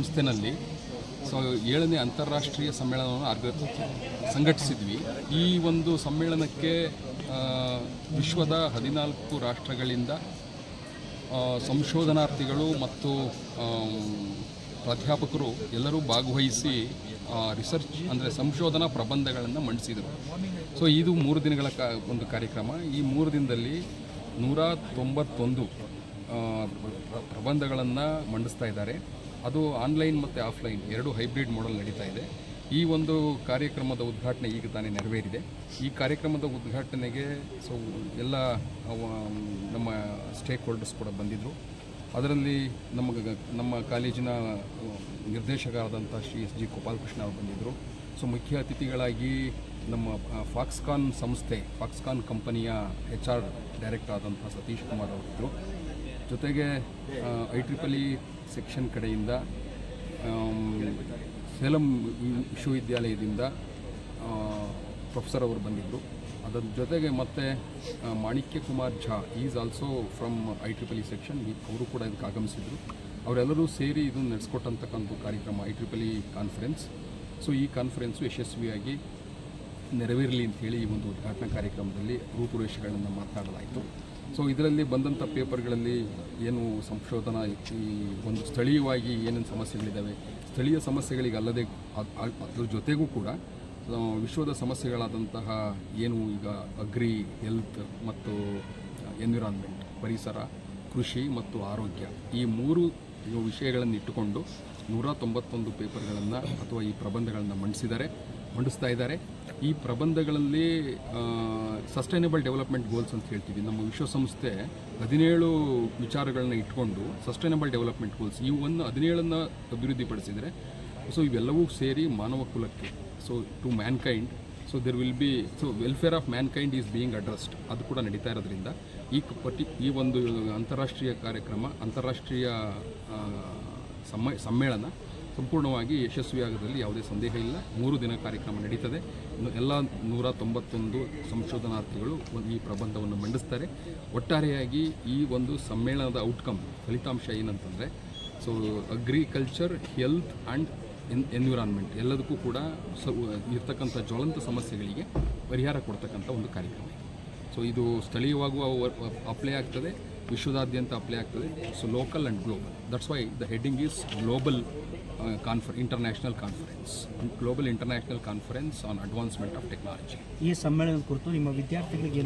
ಸಂಸ್ಥೆನಲ್ಲಿ so ಏಳನೇ ಅಂತಾರಾಷ್ಟ್ರೀಯ ಸಮ್ಮೇಳನವನ್ನು ಆರ್ಗ ಸಂಘಟಿಸಿದ್ವಿ. ಈ ಒಂದು ಸಮ್ಮೇಳನಕ್ಕೆ ವಿಶ್ವದ ಹದಿನಾಲ್ಕು ರಾಷ್ಟ್ರಗಳಿಂದ ಸಂಶೋಧನಾರ್ಥಿಗಳು ಮತ್ತು ಪ್ರಾಧ್ಯಾಪಕರು ಎಲ್ಲರೂ ಭಾಗವಹಿಸಿ ರಿಸರ್ಚ್ ಅಂದರೆ ಸಂಶೋಧನಾ ಪ್ರಬಂಧಗಳನ್ನು ಮಂಡಿಸಿದರು. ಸೊ ಇದು ಮೂರು ದಿನಗಳ ಕಾ, ಒಂದು ಕಾರ್ಯಕ್ರಮ. ಈ ಮೂರು ದಿನದಲ್ಲಿ ನೂರ ತೊಂಬತ್ತೊಂದು ಪ್ರಬಂಧಗಳನ್ನು ಮಂಡಿಸ್ತಾ ಇದ್ದಾರೆ. ಅದು ಆನ್ಲೈನ್ ಮತ್ತು ಆಫ್ಲೈನ್ ಎರಡು ಹೈಬ್ರಿಡ್ ಮಾಡೆಲ್ ನಡೀತಾ ಇದೆ. ಈ ಒಂದು ಕಾರ್ಯಕ್ರಮದ ಉದ್ಘಾಟನೆ ಈಗ ತಾನೇ ನೆರವೇರಿದೆ. ಈ ಕಾರ್ಯಕ್ರಮದ ಉದ್ಘಾಟನೆಗೆ ಸೊ ಎಲ್ಲ ನಮ್ಮ ಸ್ಟೇಕ್ ಹೋಲ್ಡರ್ಸ್ ಕೂಡ ಬಂದಿದ್ದರು ಅದರಲ್ಲಿ ನಮಗೆ, ನಮ್ಮ ಕಾಲೇಜಿನ ನಿರ್ದೇಶಕರಾದಂಥ ಶ್ರೀ ಎಸ್ ಜಿ ಗೋಪಾಲಕೃಷ್ಣ ಅವರು ಬಂದಿದ್ದರು ಸೊ ಮುಖ್ಯ ಅತಿಥಿಗಳಾಗಿ ನಮ್ಮ ಫಾಕ್ಸ್ಕಾನ್ ಸಂಸ್ಥೆ ಫಾಕ್ಸ್ಕಾನ್ ಕಂಪನಿಯ ಎಚ್ ಆರ್ ಡೈರೆಕ್ಟರ್ ಆದಂಥ ಸತೀಶ್ ಕುಮಾರ್ ಅವರಿದ್ದರು ಜೊತೆಗೆ ಐ ಟ್ರಿಪಲ್ ಸೆಕ್ಷನ್ ಕಡೆಯಿಂದ ಸೇಲಂ ವಿಶ್ವವಿದ್ಯಾಲಯದಿಂದ ಪ್ರೊಫೆಸರ್ ಅವರು ಬಂದಿದ್ದರು ಅದರ ಜೊತೆಗೆ ಮತ್ತೆ Manikya Kumar Jha is also from I triple E section ಅವರು ಕೂಡ ಇದಕ್ಕೆ ಆಗಮಿಸಿದರು. ಅವರೆಲ್ಲರೂ ಸೇರಿ ಇದನ್ನು ನಡೆಸ್ಕೊಟ್ಟಂತಕ್ಕಂಥ ಕಾರ್ಯಕ್ರಮ, ಐ ಟ್ರಿಪಲ್ ಕಾನ್ಫರೆನ್ಸ್ ಸೊ ಈ ಕಾನ್ಫರೆನ್ಸು ಯಶಸ್ವಿಯಾಗಿ ನೆರವೇರಲಿ ಅಂತೇಳಿ ಈ ಒಂದು ಉದ್ಘಾಟನಾ ಕಾರ್ಯಕ್ರಮದಲ್ಲಿ ರೂಪುರೇಷೆಗಳನ್ನು ಮಾತನಾಡಲಾಯಿತು. ಸೊ ಇದರಲ್ಲಿ ಬಂದಂಥ ಪೇಪರ್ಗಳಲ್ಲಿ ಏನು ಸಂಶೋಧನಾ ಈ ಒಂದು ಸ್ಥಳೀಯವಾಗಿ ಏನೇನು ಸಮಸ್ಯೆಗಳಿದ್ದಾವೆ, ಸ್ಥಳೀಯ ಸಮಸ್ಯೆಗಳಿಗೆ ಅಲ್ಲದೆ ಅದ್- ಅದ್- ಅದ್ರ ಜೊತೆಗೂ ಕೂಡ ವಿಶ್ವದ ಸಮಸ್ಯೆಗಳಾದಂತಹ ಏನು ಈಗ ಅಗ್ರಿ, ಹೆಲ್ತ್ ಮತ್ತು ಎನ್ವಿರಾನ್ಮೆಂಟ್ ಪರಿಸರ, ಕೃಷಿ ಮತ್ತು ಆರೋಗ್ಯ ಈ ಮೂರು ಇವು ವಿಷಯಗಳನ್ನು ಇಟ್ಟುಕೊಂಡು ನೂರ ತೊಂಬತ್ತೊಂದು ಪೇಪರ್ಗಳನ್ನು ಅಥವಾ ಈ ಪ್ರಬಂಧಗಳನ್ನು ಮಂಡಿಸಿದ್ದಾರೆ, ಮಂಡಿಸ್ತಾ ಇದ್ದಾರೆ. ಈ ಪ್ರಬಂಧಗಳಲ್ಲಿ ಸಸ್ಟೈನಬಲ್ ಡೆವಲಪ್ಮೆಂಟ್ ಗೋಲ್ಸ್ ಅಂತ ಹೇಳ್ತೀವಿ. ನಮ್ಮ ವಿಶ್ವಸಂಸ್ಥೆ ಹದಿನೇಳು ವಿಚಾರಗಳನ್ನ ಇಟ್ಕೊಂಡು ಸಸ್ಟೈನಬಲ್ ಡೆವಲಪ್ಮೆಂಟ್ ಗೋಲ್ಸ್ ಇವನ್ನು ಹದಿನೇಳನ್ನು ಅಭಿವೃದ್ಧಿಪಡಿಸಿದರೆ, ಸೊ ಇವೆಲ್ಲವೂ ಸೇರಿ ಮಾನವ ಕುಲಕ್ಕೆ so to mankind so there will be so welfare of mankind is being addressed ಅದು ಕೂಡ ನಡೀತಾ ಇರೋದ್ರಿಂದ ಈ ಪಟ್ಟಿ, ಈ ಒಂದು ಅಂತಾರಾಷ್ಟ್ರೀಯ ಕಾರ್ಯಕ್ರಮ, ಅಂತಾರಾಷ್ಟ್ರೀಯ ಸಮ್ಮ, ಸಮ್ಮೇಳನ ಸಂಪೂರ್ಣವಾಗಿ ಯಶಸ್ವಿಯಾಗೋದ್ರಲ್ಲಿ ಯಾವುದೇ ಸಂದೇಹ ಇಲ್ಲ. ಮೂರು ದಿನ ಕಾರ್ಯಕ್ರಮ ನಡೀತದೆ. ಎಲ್ಲ ನೂರ ತೊಂಬತ್ತೊಂದು ಸಂಶೋಧನಾರ್ಥಿಗಳು ಈ ಪ್ರಬಂಧವನ್ನು ಮಂಡಿಸ್ತಾರೆ. ಒಟ್ಟಾರೆಯಾಗಿ ಈ ಒಂದು ಸಮ್ಮೇಳನದ ಔಟ್ಕಮ್ ಫಲಿತಾಂಶ ಏನಂತಂದರೆ so agriculture health and N environment ಎಲ್ಲದಕ್ಕೂ ಕೂಡ ಸ ಇರ್ತಕ್ಕಂಥ ಜ್ವಲಂತ ಸಮಸ್ಯೆಗಳಿಗೆ ಪರಿಹಾರ ಕೊಡ್ತಕ್ಕಂಥ ಒಂದು ಕಾರ್ಯಕ್ರಮ. ಸೊ ಇದು ಸ್ಥಳೀಯವಾಗುವ ಅಪ್ಲೈ ಆಗ್ತದೆ, ವಿಶ್ವದಾದ್ಯಂತ ಅಪ್ಲೈ ಆಗ್ತದೆ. So local and global that's why the heading is global confer international conference global international conference on advancement of technology ಈ ಸಮ್ಮೇಳನದ ಕುರಿತು ನಿಮ್ಮ ವಿದ್ಯಾರ್ಥಿಗಳಿಗೆ